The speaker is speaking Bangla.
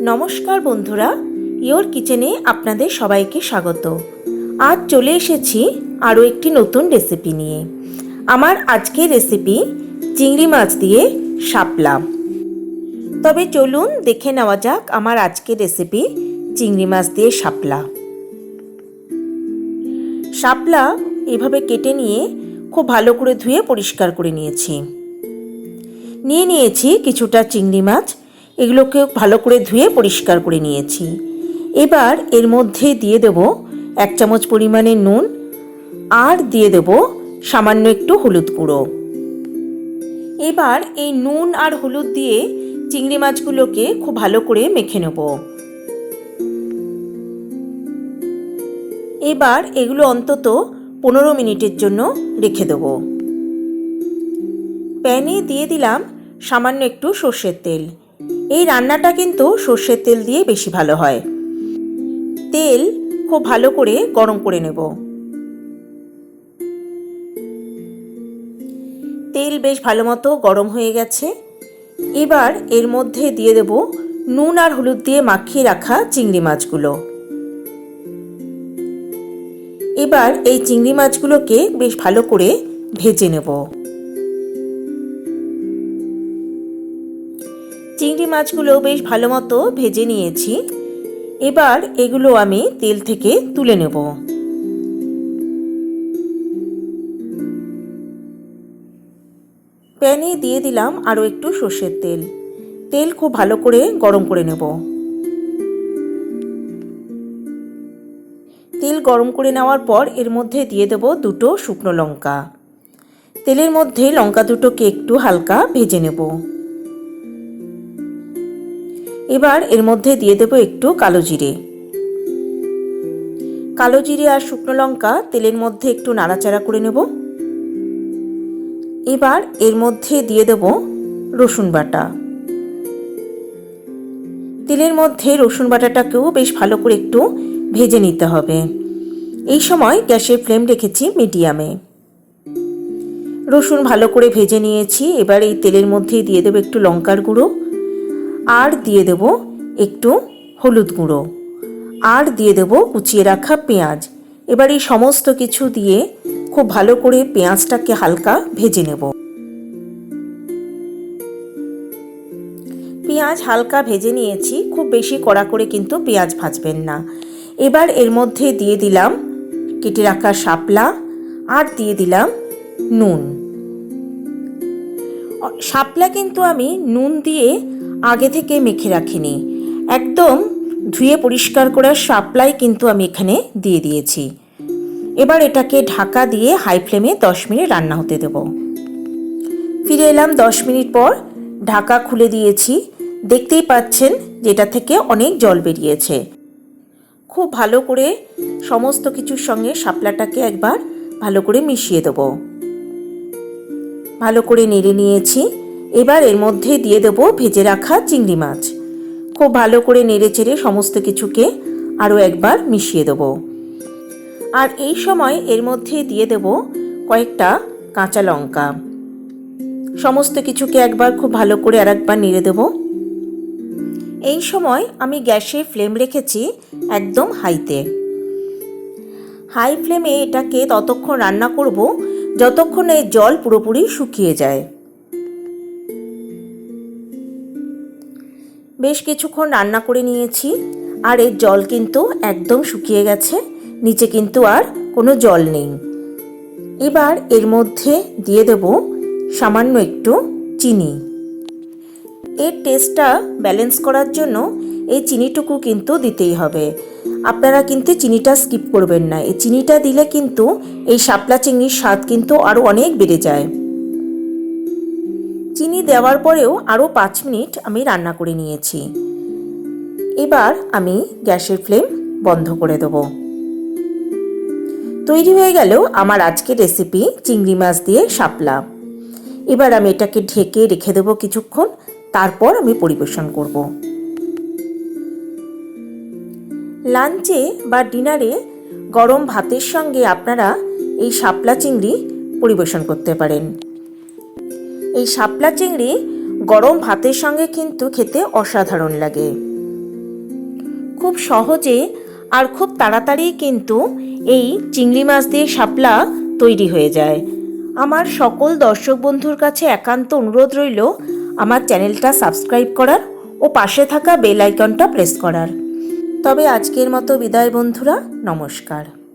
নমস্কার বন্ধুরা, ইয়োর কিচেনে আপনাদের সবাইকে স্বাগত। আজ চলে এসেছি আরও একটি নতুন রেসিপি নিয়ে। আমার আজকের রেসিপি চিংড়ি মাছ দিয়ে শাপলা। তবে চলুন দেখে নেওয়া যাক আমার আজকের রেসিপি চিংড়ি মাছ দিয়ে শাপলা। শাপলা এভাবে কেটে নিয়ে খুব ভালো করে ধুয়ে পরিষ্কার করে নিয়েছি। নিয়ে নিয়েছি কিছুটা চিংড়ি মাছ এগুলোকে ভালো করে ধুয়ে পরিষ্কার করে নিয়েছি। এবার এর মধ্যে দিয়ে দেব এক চামচ পরিমাণে নুন আর দিয়ে দেব সামান্য একটু হলুদ গুঁড়ো। এবার এই নুন আর হলুদ দিয়ে চিংড়ি মাছগুলোকে খুব ভালো করে মেখে নেব। এবার এগুলো অন্তত পনেরো মিনিটের জন্য রেখে দেবো। প্যানে দিয়ে দিলাম সামান্য একটু সর্ষের তেল। এই রান্নাটা কিন্তু সর্ষের তেল দিয়ে বেশি ভালো হয়। তেল খুব ভালো করে গরম করে নেব। তেল বেশ ভালো মতো গরম হয়ে গেছে। এবার এর মধ্যে দিয়ে দেব নুন আর হলুদ দিয়ে মাখিয়ে রাখা চিংড়ি মাছগুলো। এবার এই চিংড়ি মাছগুলোকে বেশ ভালো করে ভেজে নেব। চিংড়ি মাছগুলো বেশ ভালো মতো ভেজে নিয়েছি। এবার এগুলো আমি তেল থেকে তুলে নেব। প্যানে দিয়ে দিলাম আরও একটু সর্ষের তেল। তেল খুব ভালো করে গরম করে নেব। তেল গরম করে নেওয়ার পর এর মধ্যে দিয়ে দেব দুটো শুকনো লঙ্কা। তেলের মধ্যে লঙ্কা দুটোকে একটু হালকা ভেজে নেব। এবার এর মধ্যে দিয়ে দেব একটু কালো জিরে। কালো জিরে আর শুকনো লঙ্কা তেলের মধ্যে একটু নাড়াচাড়া করে নেব। এবার এর মধ্যে দিয়ে দেব রসুন বাটা। তেলের মধ্যে রসুন বাটাটাকেও বেশ ভালো করে একটু ভেজে নিতে হবে। এই সময় গ্যাসের ফ্লেম রেখেছি মিডিয়ামে। রসুন ভালো করে ভেজে নিয়েছি। এবার এই তেলের মধ্যেই দিয়ে দেবো একটু লঙ্কার গুঁড়ো। আর দিয়ে দেব একটু হলুদ গুঁড়ো। আর দিয়ে দেব কুচিয়ে রাখা পেঁয়াজ। এবার এই সমস্ত কিছু দিয়ে খুব ভালো করে পেঁয়াজটাকে হালকা ভেজে নেব। পেঁয়াজ হালকা ভেজে নিয়েছি, খুব বেশি কড়া করে কিন্তু পেঁয়াজ ভাজবেন না। এবার এর মধ্যে দিয়ে দিলাম কেটে রাখা শাপলা আর দিয়ে দিলাম নুন। শাপলা কিন্তু আমি নুন দিয়ে আগে থেকে মেখে রাখিনি। একদম ধুয়ে পরিষ্কার করার সাপ্লাই কিন্তু আমি এখানে দিয়ে দিয়েছি। এবার এটাকে ঢাকা দিয়ে হাই ফ্লেমে দশ মিনিট রান্না হতে দেব। ফিরে এলাম দশ মিনিট পর ঢাকা খুলে দিয়েছি। দেখতেই পাচ্ছেন যেটা থেকে অনেক জল বেরিয়েছে। খুব ভালো করে সমস্ত কিছুর সঙ্গে শাপলাটাকে একবার ভালো করে মিশিয়ে দেবো। ভালো করে নেড়ে নিয়েছি। এবার এর মধ্যে দিয়ে দেবো ভেজে রাখা চিংড়ি মাছ। খুব ভালো করে নেড়ে চেড়ে সমস্ত কিছুকে আরও একবার মিশিয়ে দেবো। আর এই সময় এর মধ্যে দিয়ে দেব কয়েকটা কাঁচা লঙ্কা। সমস্ত কিছুকে একবার খুব ভালো করে আর একবার নেড়ে দেব। এই সময় আমি গ্যাসে ফ্লেম রেখেছি একদম হাইতে। হাই ফ্লেমে এটাকে ততক্ষণ রান্না করব, যতক্ষণ এই জল পুরোপুরি শুকিয়ে যায়। বেশ কিছুক্ষণ রান্না করে নিয়েছি। আর এর জল কিন্তু একদম শুকিয়ে গেছে। নিচে কিন্তু আর কোনো জল নেই। এবার এর মধ্যে দিয়ে দেব সামান্য একটু চিনি। এর টেস্টটা ব্যালেন্স করার জন্য এই চিনিটুকু কিন্তু দিতেই হবে। আপনারা কিন্তু চিনিটা স্কিপ করবেন না। এই চিনিটা দিলে কিন্তু এই শাপলা চিংড়ির স্বাদ কিন্তু আরও অনেক বেড়ে যায়। চিনি দেওয়ার পরেও আরও পাঁচ মিনিট আমি রান্না করে নিয়েছি। এবার আমি গ্যাসের ফ্লেম বন্ধ করে দেবো। তৈরি হয়ে গেল আমার আজকের রেসিপি চিংড়ি মাছ দিয়ে শাপলা। এবার আমি এটাকে ঢেকে রেখে দেবো কিছুক্ষণ, তারপর আমি পরিবেশন করব। লাঞ্চে বা ডিনারে গরম ভাতের সঙ্গে আপনারা এই শাপলা চিংড়ি পরিবেশন করতে পারেন। এই শাপলা চিংড়ি গরম ভাতের সঙ্গে কিন্তু খেতে অসাধারণ লাগে। খুব সহজে আর খুব তাড়াতাড়ি কিন্তু এই চিংড়ি মাছ দিয়ে শাপলা তৈরি হয়ে যায়। আমার সকল দর্শক বন্ধুর কাছে একান্ত অনুরোধ রইল আমার চ্যানেলটা সাবস্ক্রাইব করার ও পাশে থাকা বেল আইকনটা প্রেস করার। তবে আজকের মতো বিদায় বন্ধুরা, নমস্কার।